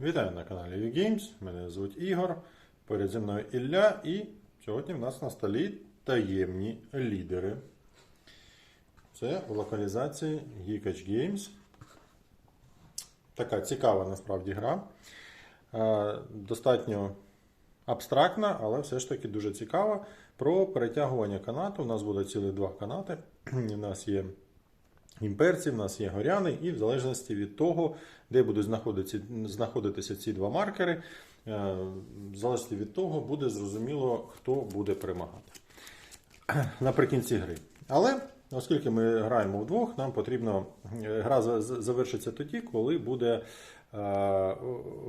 Вітаю на каналі VGames. Мене звуть Ігор. Поряд зі мною Ілля. І сьогодні в нас на столі таємні лідери. Це в локалізації Geekage Games. Така цікава насправді гра. Е, Достатньо абстрактна, але все ж таки дуже цікава. Про перетягування канату. У нас буде цілих два канати. У нас є імперці, в нас є горяни, і в залежності від того, де будуть знаходитися, ці два маркери, е, в залежності від того, буде зрозуміло, хто буде перемагати наприкінці гри. Але оскільки ми граємо вдвох, нам потрібно е, гра за- за- завершиться тоді, коли буде е,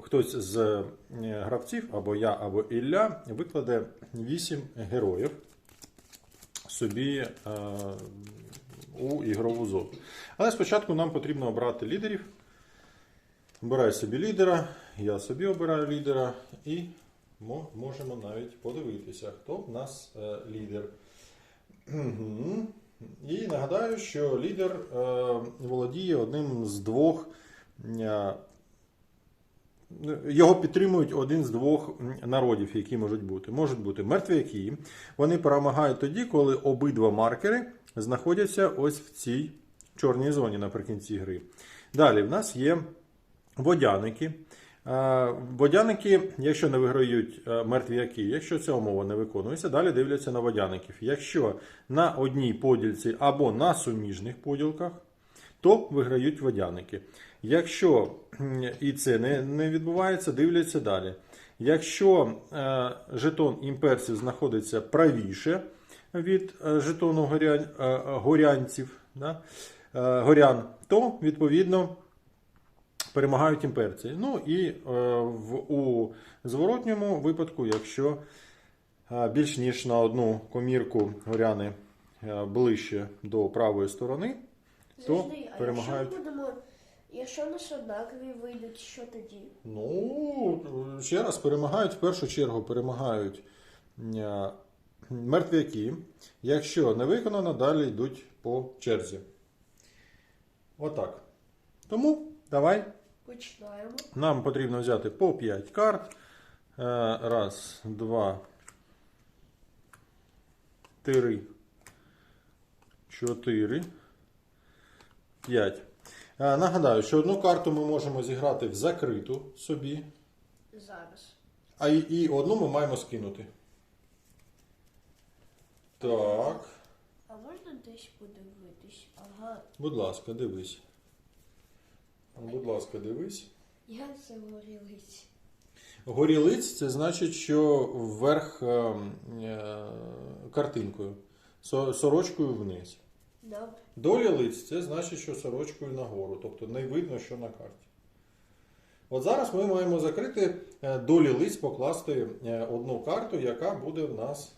хтось з гравців, або я, або Ілля, викладе 8 героїв собі у ігрову зону. Але спочатку нам потрібно обрати лідерів. Обираю собі лідера, я собі обираю лідера і можемо навіть подивитися, хто в нас е, лідер. І нагадаю, що лідер е, володіє одним з двох. е, його підтримують один з двох народів, які можуть бути. Можуть бути мертвяки. Вони перемагають тоді, коли обидва маркери знаходяться ось в цій чорній зоні наприкінці гри. Далі в нас є водяники. Водяники, якщо не виграють мертвяки, якщо ця умова не виконується, далі дивляться на водяників. Якщо на одній поділці або на суміжних поділках, то виграють водяники. Якщо і це не, не відбувається, дивляться далі. Якщо е, жетон імперців знаходиться правіше від е, жетону горянь, е, горянців, да, е, горян, то відповідно перемагають імперці. Ну і е, в, у зворотньому випадку, якщо е, більш ніж на одну комірку горяни е, ближче до правої сторони, то Завжди, а перемагають. якщо будемо, якщо нас однакові вийдуть, що тоді? Ну, ще раз перемагають в першу чергу перемагають е, мертвяки. Якщо не виконано, далі йдуть по черзі. Отак. Тому давай. Починаємо. Нам потрібно взяти по 5 карт. Е, Раз, два, три, чотири, п'ять. Е, Нагадаю, що одну карту ми можемо зіграти в закриту собі, Зараз. а і, і одну ми маємо скинути. Так, А можна десь подивитись? Ага, будь ласка, дивись. Будь ласка, дивись. я загорілись. Горілиць Горілиць це значить, що вверх е, е, картинкою, со- сорочкою вниз. Добре. Доля лиць це значить, що сорочкою нагору, тобто не видно, що на карті. От зараз ми маємо закрити е, долі лиць, покласти е, одну карту, яка буде в нас.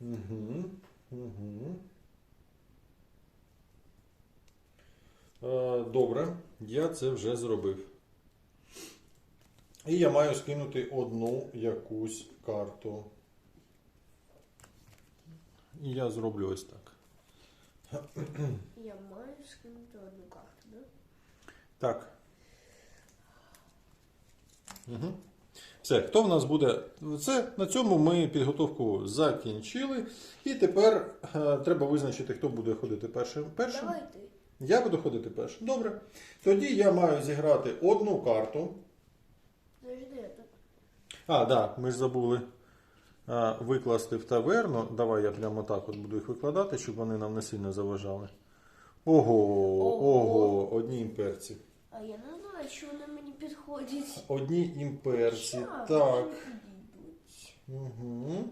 Угу, угу. Е, Добре, я це вже зробив. І я маю скинути одну якусь карту. І я зроблю ось так. Я маю скинути одну карту, да? Так. Угу. Все, хто в нас буде? Це на цьому ми підготовку закінчили. І тепер е, треба визначити, хто буде ходити першим. першим. Давай ти. Я буду ходити першим. Добре. Тоді я маю зіграти одну карту. Завжди тут. А, так, да, ми ж забули а, викласти в таверну. Давай я прямо так от буду їх викладати, щоб вони нам не сильно заважали. Ого, Ого. ого, одні імперці. А я не знаю, що вони мені підходять. Одні імперці. Так. Угу.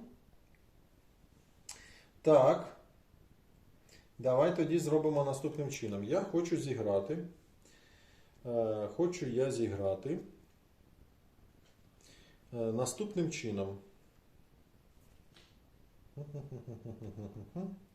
Так. Давай тоді зробимо наступним чином. Я хочу зіграти. Е, хочу я зіграти. Е, наступним чином.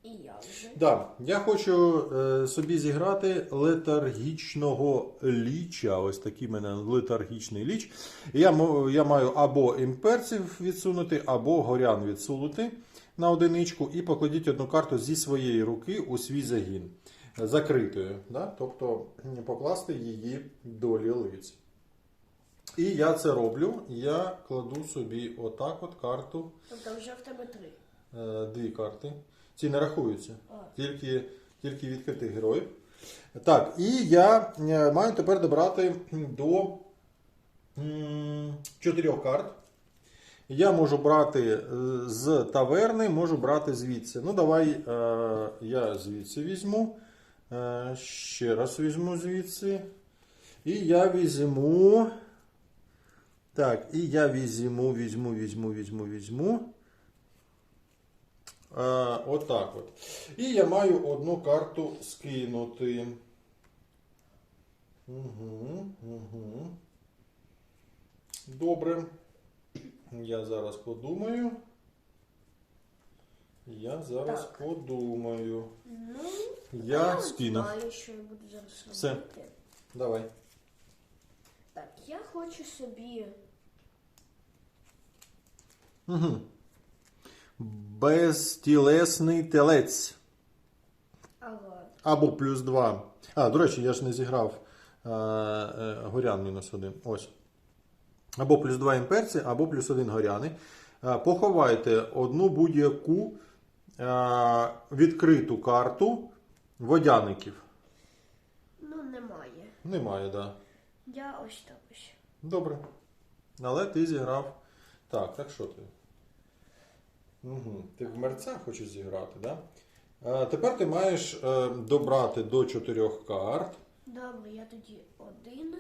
І я вже. Да, я хочу е, собі зіграти летаргічного ліча. Ось такий в мене летаргічний ліч. Я, я маю або імперців відсунути, або горян відсунути на одиничку і покладіть одну карту зі своєї руки у свій загін. Закритою. Да? Тобто покласти її долі лиць. І я це роблю. Я кладу собі отак от карту, Тобто вже в тебе три. Е, дві карти. Ці не рахуються. Тільки, тільки відкритих героїв. Так, і я е, маю тепер добрати до чотирьох карт. Я можу брати е, з таверни, можу брати звідси. Ну, давай я звідси візьму. Ще раз візьму звідси. І я візьму. Так, і я візьму, візьму, візьму, візьму, візьму. Е, отак от. І я маю одну карту скинути. Угу, угу. Добре. Я зараз подумаю. Я зараз Так. подумаю. Ну, Я от скинув. знаю, що я буду зараз Все. робити. Давай. Так, я хочу собі. Угу. Безтілесний телець. Або плюс 2. А, до речі, я ж не зіграв е, е, горян мінус 1. Ось. Або плюс 2 імперці, або плюс 1 горяни. Е, поховайте одну будь-яку відкриту карту водяників. Ну, немає. Немає, так. Да. Я ось так ось. Добре. Але ти зіграв. Так, так що ти? Угу. Ти в мерця хочеш зіграти, так? Да? Е, тепер ти маєш е, добрати до чотирьох карт Добре, я тоді один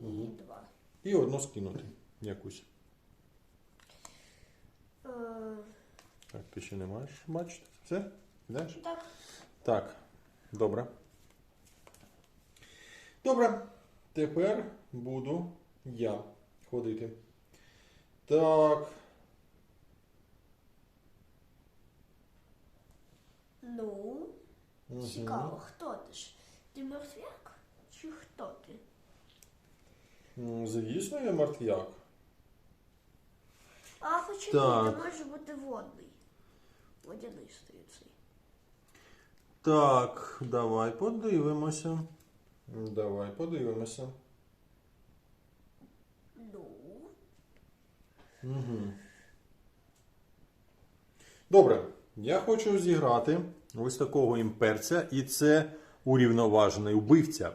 і два. і одну скинути. Якусь. Е, Так, ти ще не маєш бачити. Все? Йдеш? так, Так. Добре. Добре. Тепер буду я ходити. Так. Ну, Мгм. цікаво, хто ти ж? Ти мертвяк? Чи хто ти? М, Звісно, я мертвяк. А хоча ні, Так. ти може бути водний. Водянистий цей. Так, давай подивимося. Давай подивимося. Ну, Угу. Добре, я хочу зіграти ось такого імперця, і це урівноважений убивця.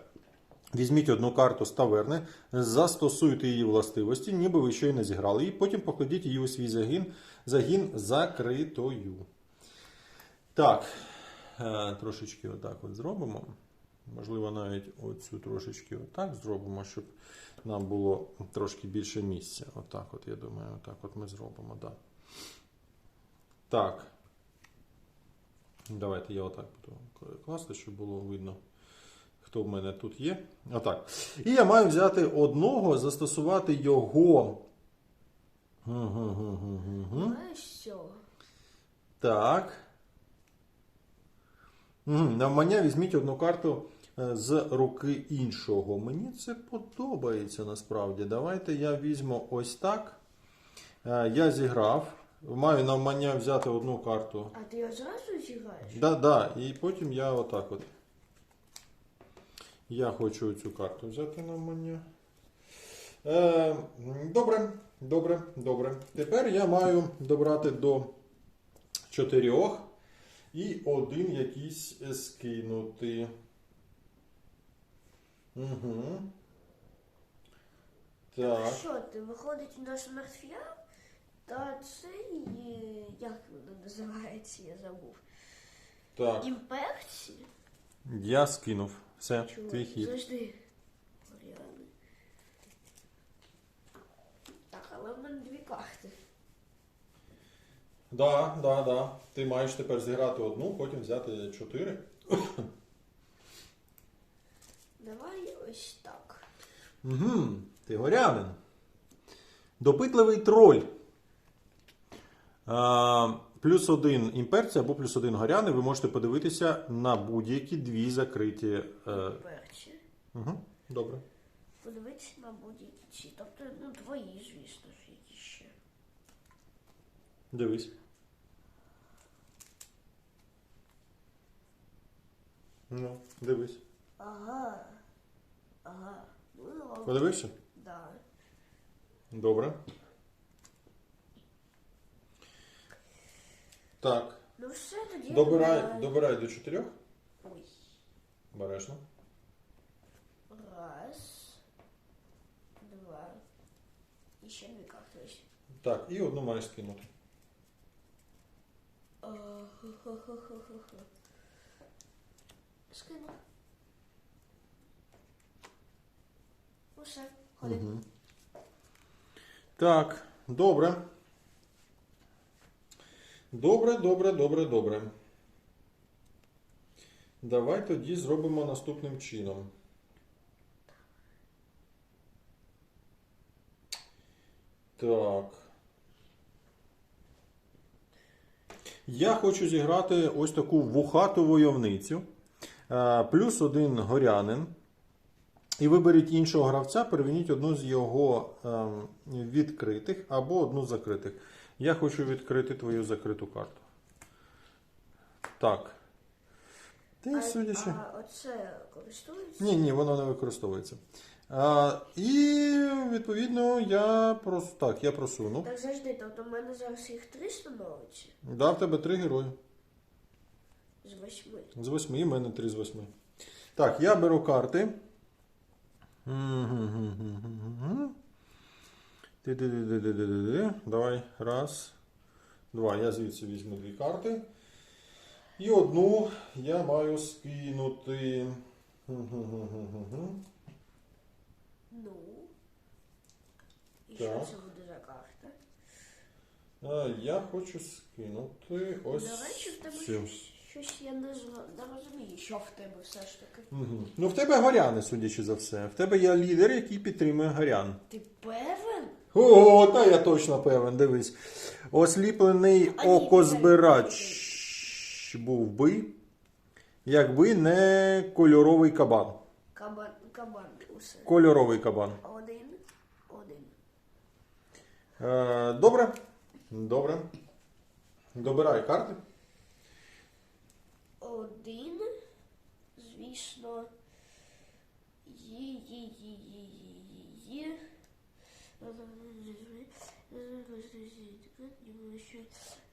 Візьміть одну карту з таверни, застосуйте її властивості, ніби ви щойно зіграли, і потім покладіть її у свій загін, загін закритою. Так, е, трошечки отак от зробимо. Можливо, навіть оцю трошечки отак зробимо, щоб нам було трошки більше місця. Отак, от, я думаю, отак от ми зробимо, так. Так. Давайте я отак буду класти, щоб було видно, хто в мене тут є. Отак. І я маю взяти одного, застосувати його. Що? Так. Навмання візьміть одну карту е, з руки іншого. Мені це подобається насправді. Давайте я візьму ось так. Е, Я зіграв. Маю навмання взяти одну карту. А ти одразу зіграєш? Да, да. І потім я отак от. Я хочу цю карту взяти навмання. Е, добре, добре, добре. Тепер я маю добрати до чотирьох і один якийсь скинути. Угу. Так. Що ти, виходить у нас? Та цей, як воно називається, я забув. Так. Імперці? Я скинув. Все, Чого? твій хід. Завжди. Оріани. Так, але в мене дві карти. Да, да, да. Ти маєш тепер зіграти одну, потім взяти чотири. Давай ось так. Угу, ти горянин. Допитливий троль. Плюс один імперці або плюс один горяни. Ви можете подивитися на будь-які дві закриті. Е, Імперці. угу, добре. Подивитися на будь-які. Тобто, ну, твої, звісно ж, які ще. Дивись. Ну, дивись. Ага. Ага. Ну. Подивився? Да. Добре. Так. Ну все, тоді. Добирай, добирай до чотирьох. Ой. Бережно. Раз. Два. І ще дві карти. Так, і одну маєш скинути. А, хо-хо-хо-хо-хо. Скину. Ну все, ходи. Угу. Так, добре. Добре, добре, добре, добре. Давай тоді зробимо наступним чином. Так. Я хочу зіграти ось таку вухату войовницю. Е, Плюс один горянин. І виберіть іншого гравця, перевініть одну з його ем, відкритих або одну з закритих. Я хочу відкрити твою закриту карту. Так. Ти А, судячи. а оце користується? Ні, ні, воно не використовується. А, і відповідно я просто так, я просунув. Так завжди, тобто в мене зараз їх три становиться Дав в тебе три герої. з восьми. З восьми, і в мене три з восьми. Так, я беру карти. Мгм. Ти-ди-ди-ди-ди-ди-ди. Давай. Раз. Два. Я звідси візьму дві карти. І одну я маю скинути. Ну. І що це буде за карта? А, Я хочу скинути ось. До речі, в тебе цю. щось, я не, розумію, що в тебе все ж таки. Мгм. Ну, в тебе горяни, судячи за все. В тебе є лідер, який підтримує горян. Ти певен? О, та я точно певен, дивись. Осліплений окозбирач був би, якби не кольоровий кабан. Кабан, кабан усе. Кольоровий кабан. Один, один. Е, добре. Добре. Добирай карти. Один, звісно, є, є, є, є, є, є, є.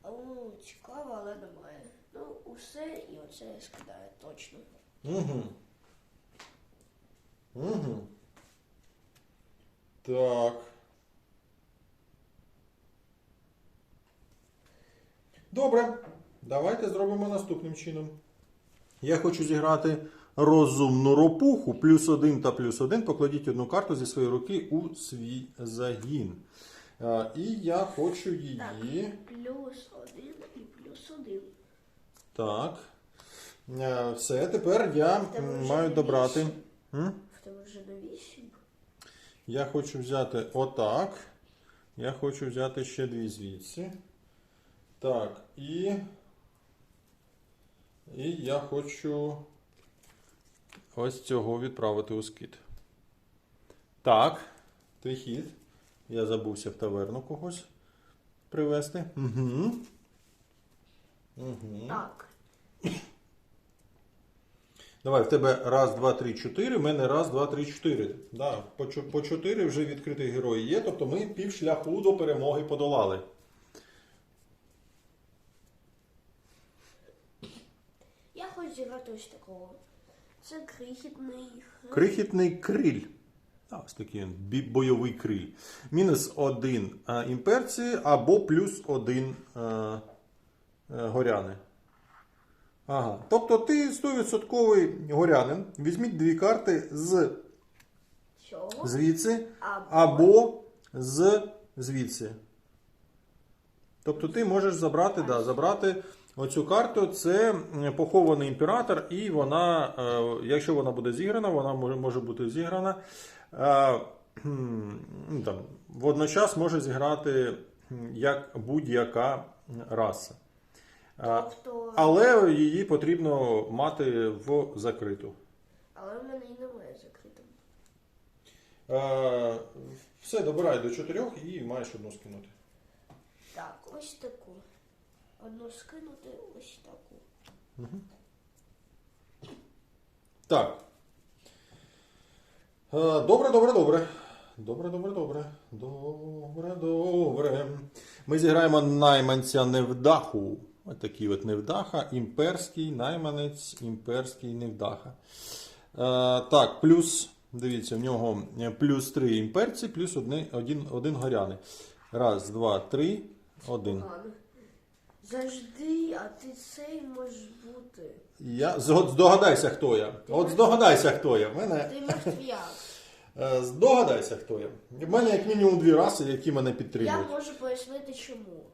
О, цікаво, але немає. Ну, усе і оце я скидаю точно. Угу. Угу. Так. Добре. Давайте зробимо наступним чином. Я хочу зіграти розумну ропуху плюс один та плюс один. Покладіть одну карту зі своєї руки у свій загін. А, І я хочу її. Так, плюс один і плюс один. Так. Е, Все, тепер я тебе вже маю добрати. вісім. М? В тебе вже на вісім. Я хочу взяти отак. Я хочу взяти ще дві звідси. Так, і. І я хочу ось цього відправити у скид. Так, твій хід. Я забувся в таверну когось привезти. Угу. Угу. Так. Давай, в тебе раз, два, три, чотири, в мене раз, два, три, чотири. Да, по, по чотири вже відкриті герої є, тобто ми пів шляху до перемоги подолали. Я хочу зіграти ось такого. Це крихітний. Крихітний криль. А, ось такий бойовий криль. Мінус один а, імперці або плюс один а, а, горяни. Ага. Тобто ти 100% горянин. Візьміть дві карти з Цього. звідси Або- або з звідси. Тобто ти можеш забрати, да, забрати оцю карту. Це похований імператор, і вона, е, якщо вона буде зіграна, вона може, бути зіграна. е, там, водночас може зіграти як будь-яка раса. Е, Тобто. Але її потрібно мати в закриту. Але в мене і немає закритим. Е, Все, добирай до чотирьох і маєш одну скинути. Так, ось таку. Одну скинути, ось таку. Так. Е, Добре, добре, добре. Добре, добре, добре. Добре, добре. Ми зіграємо найманця невдаху. Ось такий от невдаха, імперський найманець, імперський невдаха. Е, так, плюс, дивіться, в нього плюс три імперці, плюс одне, один, один горяни. Раз, два, три, один. Завжди, а ти цей можеш бути. Я з- здогадайся, хто я. От здогадайся, хто я. В мене Ти мертвяк. Е, Здогадайся, хто я. В мене як мінімум дві раси, які мене підтримують. Я можу пояснити чому.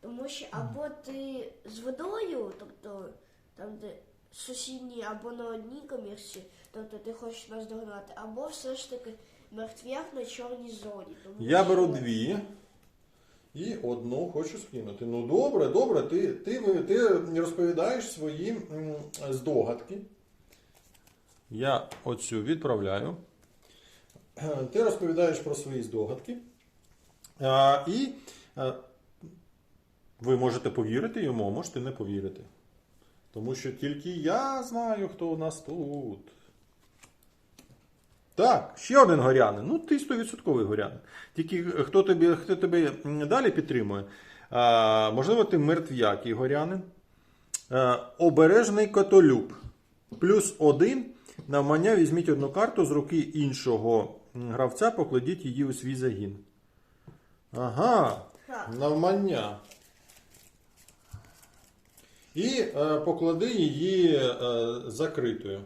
Тому що або ти з водою, тобто там, де сусідні, або на одній комірці, тобто ти хочеш нас догнати, або все ж таки мертвяк на чорній зоні. Тому Я що- беру дві і одну хочу скинути. Ну добре, добре, ти, ти, ти розповідаєш свої здогадки. Я оцю відправляю. Ти розповідаєш про свої здогадки. А, і е, ви можете повірити йому, а можете не повірити. Тому що тільки я знаю, хто у нас тут. Так, ще один горянин. Ну, ти 100% горянин. Тільки хто тобі, хто тебе далі підтримує? А, можливо, ти мертв'який горянин. А, обережний котолюб. Плюс один. Навмання візьміть одну карту з руки іншого гравця, покладіть її у свій загін. Ага. Навмання. І е, поклади її е, закритою.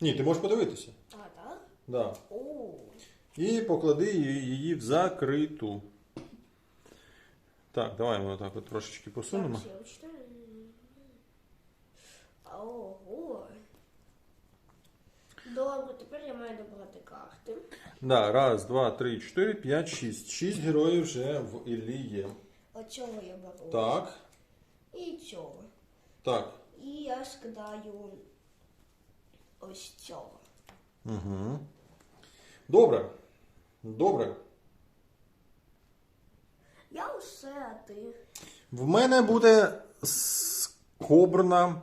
Ні, ти можеш подивитися. А, так? Да. О, І поклади її, в закриту. Так, давай ми отак от трошечки посунемо. Ого. Добре, тепер я маю добрати карти. Да, раз, два, три, чотири, п'ять, шість. Шість героїв вже в Іллі є. Оцього я беру. Так, І цього. так. І я скидаю ось цього. Угу. Добре. Добре. Я усе, а ти. В мене буде скобрна,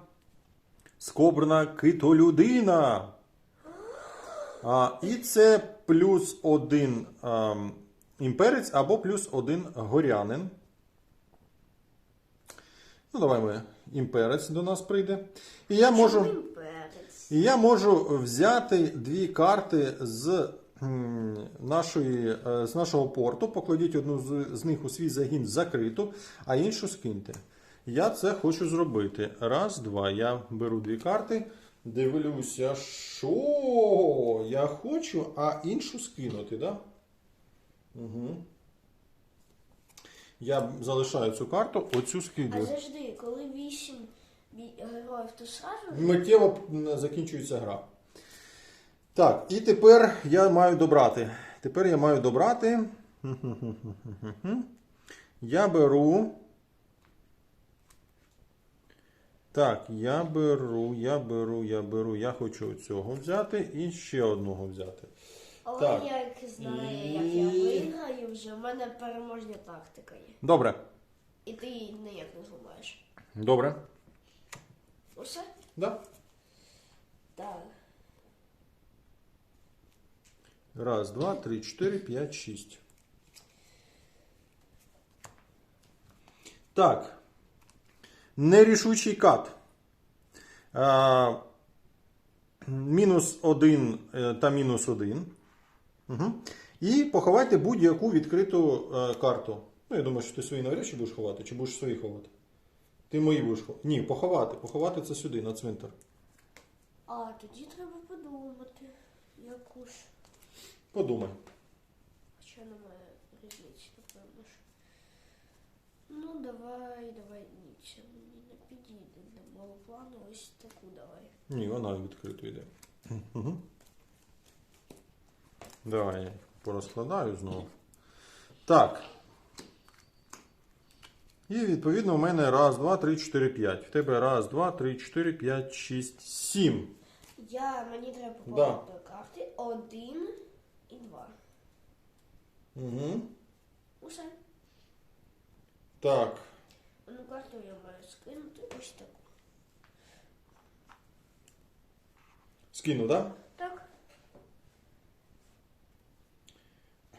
скобрна китолюдина. А, і це плюс один ем, імперець або плюс один горянин. Ну, давай ми імперець до нас прийде. І я можу. І я можу взяти дві карти з, нашої, е, з нашого порту, покладіть одну з, них у свій загін закриту, а іншу скиньте. Я це хочу зробити. Раз, два. Я беру дві карти, дивлюся, що я хочу, а іншу скинути, да? Угу. Я залишаю цю карту, оцю А завжди, коли вісім бі- героїв, то сразу Миттєво закінчується гра. Так, і тепер я маю добрати. Тепер я маю добрати. Я беру. Так, я беру, я беру, я беру. Я хочу цього взяти і ще одного взяти. Але Так. як знає, як І- я виграю вже, в мене переможня тактика є. Добре. І ти її ніяк не зламаєш. Добре. Усе? Да. Так. Раз, два, три, чотири, п'ять, шість. Так. Нерішучий кат. А, мінус один е, та мінус один. Угу. І поховайте будь-яку відкриту е, карту. Ну, я думаю, що ти свої навряд чи будеш ховати, чи будеш свої ховати. Ти мої будеш ховати. Ні, поховати. Поховати це сюди, на цвинтар. А тоді треба подумати. Яку ж. Подумай. Хоча немає різниці, напевно ж. Ну, давай, давай, ні, це мені не підійде до мого плану. Ось таку давай. Ні, вона відкрито йде. Угу. Давай я порозкладаю знову. Так. І відповідно у мене раз, два, три, чотири, п'ять. В тебе раз, два, три, чотири, п'ять, шість, сім. Я, мені треба Да. до карти. Один і два. Угу. Усе. Так. Одну карту я маю скинути ось таку. Скину, так? Так.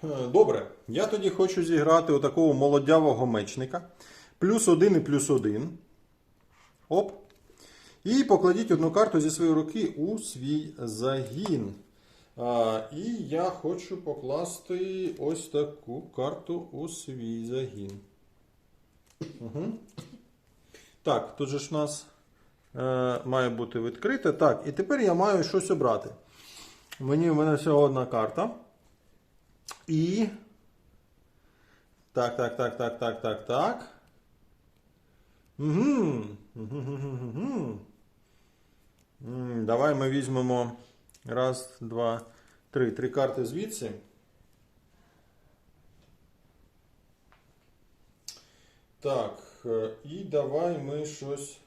Е, Добре, я тоді хочу зіграти отакого молодявого мечника. Плюс один і плюс один. Оп. І покладіть одну карту зі своєї руки у свій загін. А, і я хочу покласти ось таку карту у свій загін. Угу. Так, тут же ж у нас е, має бути відкрите. Так, і тепер я маю щось обрати. Мені в мене всього одна карта. І. Так, так, так, так, так, так, так. Угу. Угу. Давай ми візьмемо раз, два, три. Три карти звідси. Так, е, і давай ми щось.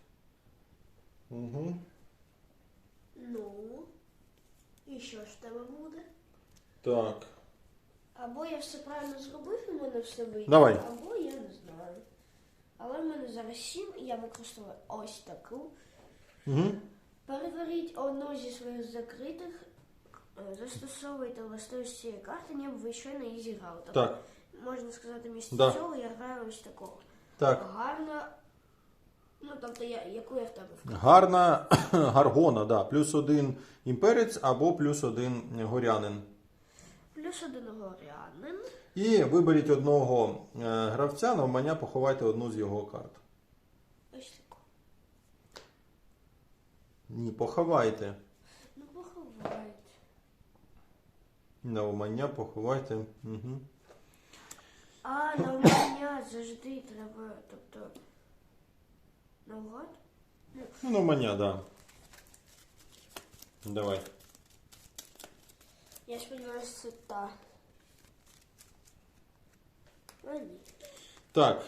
Угу. Ну. І що ж тебе буде? Так. Або я все правильно зробив, і мене все вийде, Давай. або. Але в мене зараз сім, і я використовую ось таку. Угу. Переверіть одну зі своїх закритих, е, застосовуйте властивості цієї карти, ніби ви щойно її зіграли. Тобто, Так, Можна сказати, місце Да. цього я граю ось такого. так. Гарна. Ну, тобто, я, яку я в тебе вкрав. Гарна гаргона, да. Плюс один імперець або плюс один горянин. Плюс один горянин. І виберіть одного е, гравця, навмання поховайте одну з його карт. Ось таку. Ні, поховайте. Ну, поховайте. Навмання поховайте. Угу. А навмання завжди треба, тобто. Наугад? Ну, навмання, да. Давай. Я сподіваюся, це та. Так,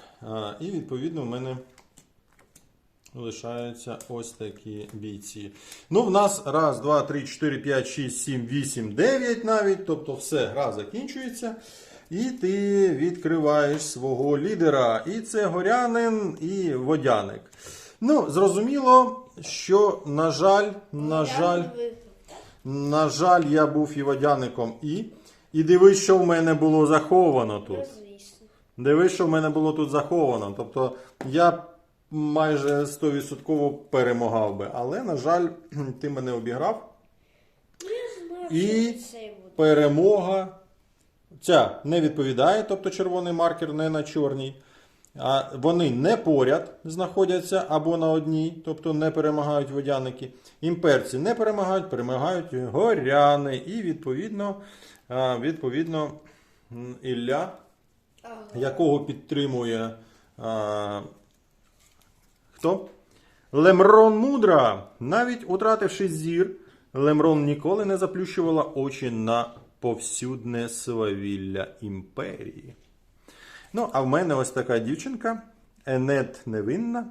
і відповідно в мене лишаються ось такі бійці. Ну, в нас раз, два, три, чотири, п'ять, шість, сім, вісім, дев'ять навіть. Тобто все, гра закінчується. І ти відкриваєш свого лідера. І це горянин і водяник. Ну, зрозуміло, що, на жаль, на жаль. На жаль, я був і водяником і. І дивись, що в мене було заховано тут. Дивись, що в мене було тут заховано. Тобто я майже 100% перемагав би. Але, на жаль, ти мене обіграв. І. Перемога. Ця не відповідає, тобто червоний маркер не на чорній. А вони не поряд знаходяться або на одній, тобто не перемагають водяники. Імперці не перемагають, перемагають горяни. І відповідно, відповідно Ілля. Якого підтримує а, хто? Лемрон Мудра. Навіть утративши зір, Лемрон ніколи не заплющувала очі на повсюдне свавілля імперії. Ну, а в мене ось така дівчинка, Енет невинна.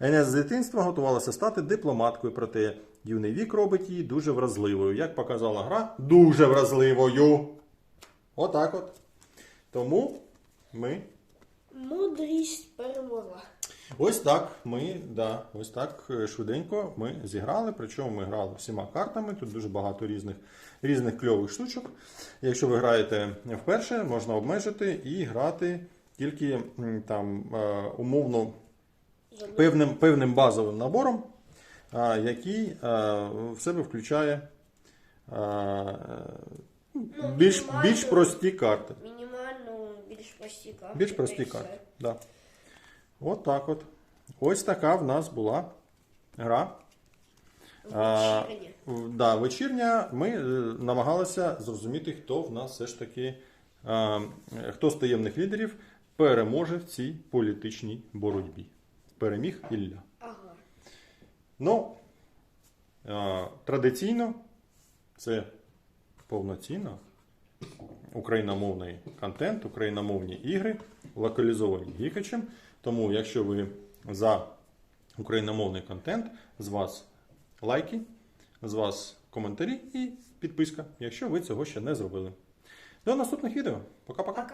Енет з дитинства готувалася стати дипломаткою, проте юний вік робить її дуже вразливою. Як показала гра, дуже вразливою. Отак от. Тому ми. Мудрість перемогла. Ось так ми, да, ось так е, швиденько ми зіграли. Причому ми грали всіма картами. Тут дуже багато різних, різних кльових штучок. Якщо ви граєте вперше, можна обмежити і грати тільки там е, умовно певним, певним базовим набором, який е, в себе включає е, більш, більш прості карти. Більш прості карти. Більш прості карти. Да. От так от. Ось така в нас була гра. А, да, вечірня. Ми е, намагалися зрозуміти, хто в нас все ж таки, а, е, хто з таємних лідерів переможе в цій політичній боротьбі. Переміг Ілля. Ага. Ну, а, традиційно це повноцінно україномовний контент, україномовні ігри, локалізовані гікачем. Тому, якщо ви за україномовний контент, з вас лайки, з вас коментарі і підписка, якщо ви цього ще не зробили. До наступних відео. Пока-пока.